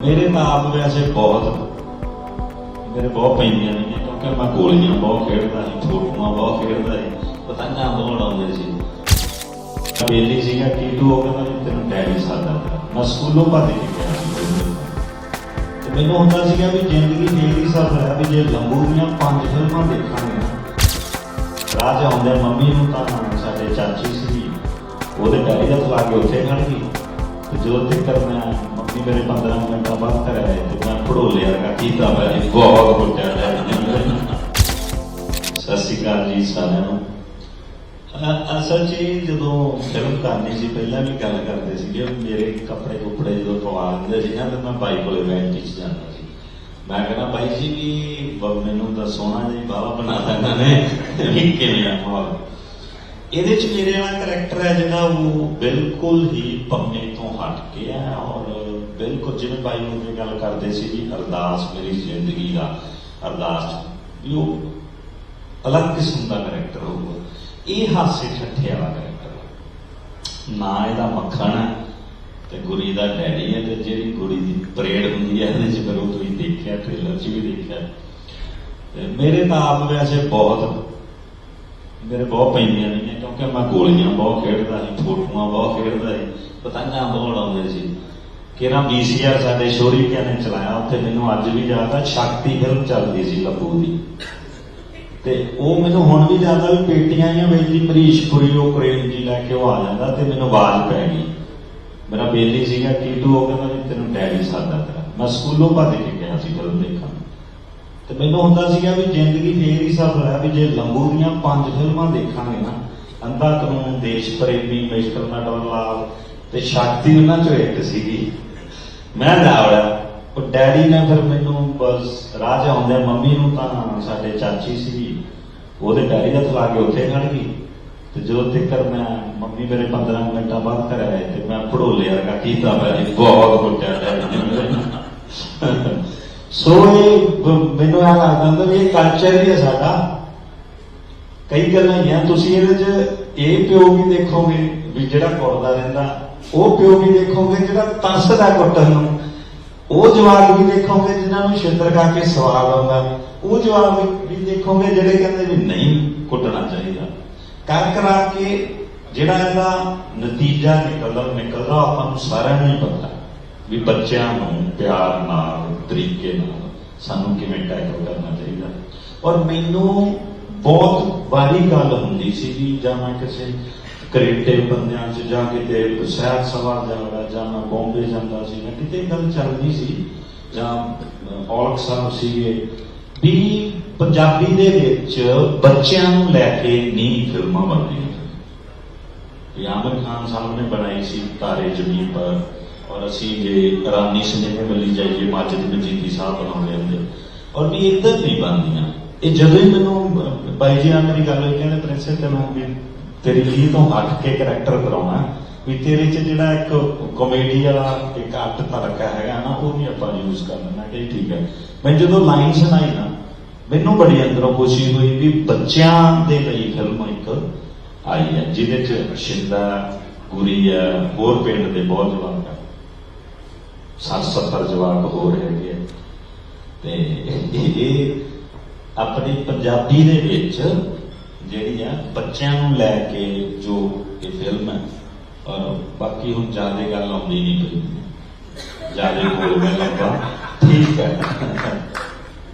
ਮੇਰੇ ਤਾਂ ਆਪ ਵੈਸੇ ਬਹੁਤ ਮੇਰੇ ਬਹੁਤ ਪੈਂਦੀਆਂ ਨੇ, ਕਿਉਂਕਿ ਮੈਂ ਗੋਲੀਆਂ ਬਹੁਤ ਖੇਡਦਾ ਸੀ ਛੋਟੂਆਂ ਬਹੁਤ ਖੇਡਦਾ ਸੀ, ਪਤੰਗਾਂ ਬਹੁਤ ਉਡਾਉਂਦੇ ਸੀ। ਬੇਲੀ ਸੀਗਾ ਟੀਟੂ ਹੋ ਗਿਆ ਮੈਂ ਤੈਨੂੰ ਡੈਡੀ ਸਾਦਾ ਮੈਂ ਸਕੂਲੋਂ ਭੱਜ ਕੇ ਗਿਆ ਸੀ ਤੇ ਮੈਨੂੰ ਹੁੰਦਾ ਸੀਗਾ ਵੀ ਜ਼ਿੰਦਗੀ ਫੇਰ ਹੀ ਸਫਰ ਹੈ, ਵੀ ਜੇ ਲੰਬੂ ਦੀਆਂ ਪੰਜ ਫਿਲਮਾਂ ਦੇਖਾਂਗੇ ਨਾ ਰਾਜ ਆਉਂਦੇ ਮੰਮੀ ਨੂੰ ਤਾਂ ਸਾਡੇ ਚਾਚੀ ਸੀ ਉਹਦੇ ਡੈਡੀ ਦਾ ਤਲਾ ਉੱਥੇ ਖੜ ਗਈ ਜਦੋਂ ਤੱਕ ਮੈਂ ਮੰਮੀ ਮੇਰੇ 15 ਮਿੰਟਾਂ ਬਾਅਦ ਘਰ ਆਏ ਤੇ ਮੈਂ ਪੜੋਲੇ ਵਰਗਾ ਕੀਤਾ ਮੈਂ ਬਹੁਤ ਕੁੱਟਿਆ ਡੈਡੀ ਸਤਿ ਸ਼੍ਰੀ ਅਕਾਲ ਜੀ ਸਾਰਿਆਂ ਨੂੰ। ਅਸਲ 'ਚ ਜਦੋਂ ਫਿਲਮ ਕਰਨੀ ਸੀ ਪਹਿਲਾਂ ਵੀ ਗੱਲ ਕਰਦੇ ਸੀਗੇ, ਮੇਰੇ ਕੱਪੜੇ ਕੁਪੜੇ ਜਦੋਂ ਪਵਾ ਦਿੰਦੇ ਸੀ ਨਾ, ਤੇ ਮੈਂ ਬਾਈ ਕੋਲੇ ਬੈਠ ਕੇ ਜਾਂਦਾ ਸੀ। ਮੈਂ ਕਹਿੰਦਾ, ਬਾਈ ਜੀ, ਵੀ ਮੈਨੂੰ ਤਾਂ ਸੋਹਣਾ ਜਿਹਾ ਬਾਵਾ ਬਣਾ ਦੇਣਾ ਨੇ, ਵੀ ਕਿਵੇਂ ਆ ਮਾਹੌਲ? ਇਹਦੇ 'ਚ ਮੇਰੇ ਵਾਲਾ ਕਰੈਕਟਰ ਹੈ ਜਿਹੜਾ ਉਹ ਬਿਲਕੁਲ ਹੀ ਪੰਨੇ ਤੋਂ ਹਟ ਕੇ ਹੈ ਔਰ ਬਿਲਕੁਲ ਜਿਵੇਂ ਬਾਈ ਉਹ ਗੱਲ ਕਰਦੇ ਸੀ ਜੀ ਅਰਦਾਸ ਮੇਰੀ ਜ਼ਿੰਦਗੀ ਦਾ ਅਰਦਾਸ ਵੀ ਉਹ ਅਲੱਗ ਕਿਸਮ ਦਾ ਕਰੈਕਟਰ ਹੋਊਗਾ। ਇਹ ਹਾਸੇ ਠੱਠੇ ਵਾਲਾ ਕਰੈਕਟਰ ਹੈ ਨਾ ਇਹਦਾ ਮੱਖਣ ਹੈ ਤੇ ਗੁਰੀ ਦਾ ਡੈਡੀ ਹੈ ਤੇ ਜਿਹੜੀ ਗੁਰੀ ਦੀ ਪਰੇਡ ਹੁੰਦੀ ਹੈ ਇਹਦੇ ਚ ਫਿਰ ਉਹ ਤੁਸੀਂ ਦੇਖਿਆ ਟ੍ਰੇਲਰ 'ਚ ਵੀ ਦੇਖਿਆ। ਤੇ ਮੇਰੇ ਤਾਂ ਆਪ ਵੈਸੇ ਬਹੁਤ ਮੇਰੇ ਬਹੁਤ ਪੈਂਦੀਆਂ ਨਹੀਂ ਕਿਉਂਕਿ ਮੈਂ ਗੋਲੀਆਂ ਬਹੁਤ ਖੇਡਦਾ ਸੀ, ਫੋਟੋਆਂ ਬਹੁਤ ਖੇਡਦਾ ਸੀ, ਪਤੰਗਾਂ ਬਹੁਤ ਉਡਾਉਂਦੇ ਸੀ। ਕਿਹੜਾ ਵੀਸੀਆਰ ਸਾਡੇ ਸ਼ੋਰੀ ਕਿਆ ਨੇ ਚਲਾਇਆ, ਉੱਥੇ ਮੈਨੂੰ ਅੱਜ ਵੀ ਯਾਦ ਆ, ਸ਼ਕਤੀ ਫਿਲਮ ਚੱਲਦੀ ਸੀ ਲੱਭੂ ਦੀ। ਤੇ ਉਹ ਮੈਨੂੰ ਹੁਣ ਵੀ ਜ਼ਿਆਦਾ ਵੀ ਪੇਟੀਆਂ ਜਾਂ ਵੇਚਦੀ ਮਰੀਸ਼ਪੁਰੀ ਉਹ ਕਰੇਨ ਜੀ ਲੈ ਕੇ ਉਹ ਆ ਜਾਂਦਾ ਤੇ ਮੈਨੂੰ ਆਵਾਜ਼ ਪੈ ਗਈ। ਮੇਰਾ ਬੇਲੀ ਸੀਗਾ ਟੀਟੂ ਹੋ ਗਿਆ ਮੈਂ ਤੈਨੂੰ ਡੈਡੀ ਸਾਦਾ ਤੇਰਾ। ਮੈਂ ਸਕੂਲੋਂ ਭੱਜ ਕੇ ਗਿਆ ਸੀ ਫਿਲਮ ਦੇਖਣ। ਤੇ ਮੈਨੂੰ ਹੁੰਦਾ ਸੀਗਾ ਵੀ ਜ਼ਿੰਦਗੀ ਫੇਰ ਹੀ ਸਫਰ ਹੈ, ਵੀ ਜੇ ਲੰਬੂ ਦੀਆਂ ਪੰਜ ਫਿਲਮਾਂ ਦੇਖਾਂਗੇ ਨਾ, ਅੰਧਾ ਕਾਨੂੰਨ, ਦੇਸ਼ ਪ੍ਰੇਮੀ ਮਿਸਟਰ ਨਟਵਰ ਤੇ ਸ਼ਕਤੀ ਉਹਨਾਂ ਚੋਂ ਇੱਕ ਸੀਗੀ। ਮੈਂ ਜਾਵੜਾ ਉਹ ਡੈਡੀ ਨੇ ਫਿਰ ਮੈਨੂੰ ਬਸ ਰਾਜ ਆਉਂਦੇ ਮੰਮੀ ਨੂੰ ਤਾਂ ਸਾਡੇ ਚਾਚੀ ਸੀ ਉਹਦੇ ਡੈਡੀ ਦਾ ਥਲਾ ਕੇ ਉੱਥੇ ਖੜ ਗਈ। ਤੇ ਜਦੋਂ ਤੱਕ ਮੈਂ ਮੰਮੀ ਮੇਰੇ 15 ਮਿੰਟਾਂ ਬਾਅਦ ਘਰ ਆਏ ਤੇ ਮੈਂ ਪੜੋਲੇ ਵਰਗਾ ਕੀਤਾ ਮੈਂ ਬਹੁਤ ਕੁੱਟਿਆ ਡੈਡੀ ਸੋ ਇਹ ਮੈਨੂੰ ਇਹ ਲੱਗਦਾ ਹੁੰਦਾ ਵੀ ਇਹ ਕਲਚਰ ਹੀ ਹੈ ਸਾਡਾ। ਕਈ ਗੱਲਾਂ ਹੀ ਆ ਤੁਸੀਂ ਇਹਦੇ 'ਚ ਇਹ ਪਿਓ ਵੀ ਦੇਖੋਗੇ ਵੀ ਜਿਹੜਾ ਕੁੱਟਦਾ ਰਹਿੰਦਾ, ਉਹ ਪਿਓ ਵੀ ਦੇਖੋਗੇ ਜਿਹੜਾ ਤਰਸਦਾ ਕੁੱਟਣ ਨੂੰ। ਉਹ ਜਵਾਕ ਵੀ ਦੇਖੋਗੇ ਜਿਨ੍ਹਾਂ ਨੂੰ ਛਿੱਤਰ ਖਾ ਕੇ ਸਵਾਦ ਆਉਂਦਾ ਉਹ ਜਵਾਕ ਵੀ- ਦੇਖੋਗੇ ਜਿਹੜੇ ਕਹਿੰਦੇ ਵੀ ਨਹੀਂ ਕੁੱਟਣਾ ਚਾਹੀਦਾ। ਕਰ ਕਰਾ ਕੇ ਜਿਹੜਾ ਇਹਦਾ ਨਤੀਜਾ ਨਿਕਲਦਾ ਨਿਕਲਦਾ ਉਹ ਆਪਾਂ ਨੂੰ ਸਾਰਿਆਂ ਨੂੰ ਹੀ ਪਤਾ। ਵੀ ਬੱਚਿਆਂ ਨੂੰ ਪਿਆਰ ਨਾਲ ਤਰੀਕੇ ਨਾਲ ਸਾਨੂੰ ਕਿਵੇਂ ਟੈਕਲ ਕਰਨਾ ਚਾਹੀਦਾ। ਔਰ ਮੈਨੂੰ ਬਹੁਤ ਵਾਰੀ ਗੱਲ ਹੁੰਦੀ ਸੀ ਵੀ ਜਾਂ ਮੈਂ ਕਿਸੇ ਕ੍ਰੀਏਟਿਵ ਬੰਦਿਆਂ 'ਚ ਜਾਂ ਕਿਤੇ ਸੈਰ ਸਭਾ ਜਾਂਦਾ ਜਾਂ ਮੈਂ ਬੰਬੇ ਜਾਂਦਾ ਸੀ ਜਾਂ ਕਿਤੇ ਗੱਲ ਚੱਲਦੀ ਸੀ ਜਾਂ ਅਹ, ਔਲਖ ਸਾਹਿਬ ਸੀਗੇ ਵੀ ਪੰਜਾਬੀ ਦੇ ਵਿੱਚ ਬੱਚਿਆਂ ਨੂੰ ਲੈ ਕੇ ਨਹੀਂ ਫਿਲਮਾਂ ਬਣਦੀਆਂ। ਆਮਰ ਖਾਨ ਸਾਹਿਬ ਨੇ ਬਣਾਈ ਸੀ ਤਾਰੇ ਜ਼ਮੀਨ ਪਰ ਔਰ ਅਸੀਂ ਜੇ ਰਾਨੀ ਸਿਨੇਮੇ ਵੱਲ ਜਾਈਏ ਮਾਜਦ ਮਜੀਦੀ ਸਾਹਿਬ ਬਣਾਉਂਦੇ ਹੁੰਦੇ ਔਰ ਵੀ ਇੱਧਰ ਨਹੀਂ ਬਣਦੀਆਂ। ਇਹ ਜਦੋਂ ਹੀ ਮੈਨੂੰ ਬਾਈ ਜੀ ਨਾਲ ਮੇਰੀ ਗੱਲ ਹੋਈ, ਕਹਿੰਦੇ ਪ੍ਰਿੰਸਲ ਤੈਨੂੰ ਵੀ ਤੇਰੀ ਲੀਹ ਤੋਂ ਹਟ ਕੇ ਕਰੈਕਟਰ ਕਰਾਉਣਾ ਵੀ ਤੇਰੇ 'ਚ ਜਿਹੜਾ ਇੱਕ ਕਾਮੇਡੀ ਵਾਲਾ ਇੱਕ ਅੱਟ ਤੜਕਾ ਹੈਗਾ ਨਾ, ਉਹ ਵੀ ਆਪਾਂ ਯੂਜ਼ ਕਰਨਾ ਮੈਂ ਕਿਹਾ ਠੀਕ ਹੈ। ਮੈਂ ਜਦੋਂ ਲਾਈਨ ਸੁਣਾਈ ਨਾ, ਮੈਨੂੰ ਬੜੀ ਅੰਦਰੋਂ ਖੁਸ਼ੀ ਹੋਈ ਵੀ ਬੱਚਿਆਂ ਦੇ ਲਈ ਫਿਲਮ ਇੱਕ ਆਈ ਹੈ, ਜਿਹਦੇ ਚ ਸ਼ਿੰਦਾ ਗੁਰੀ ਹੈ, ਹੋਰ ਪਿੰਡ ਦੇ ਬਹੁਤ ਜਵਾਕ ਹੈ। 60 ਜਵਾਕ ਹੋਰ ਹੈਗੇ ਤੇ ਇਹ- ਇਹ ਆਪਣੀ ਪੰਜਾਬੀ ਦੇ ਵਿੱਚ ਜਿਹੜੀ ਆ ਬੱਚਿਆਂ ਨੂੰ ਲੈ ਕੇ ਜੋ ਇਹ ਫਿਲਮ ਹੈ, ਔਰ ਬਾਕੀ ਹੁਣ ਜ਼ਿਆਦਾ ਗੱਲ ਆਉਂਦੀ ਨਹੀਂ ਪਈ ਜ਼ਿਆਦਾ ਬੋਲ ਮੈਂ ਲੱਗਾ। ਠੀਕ ਹੈ।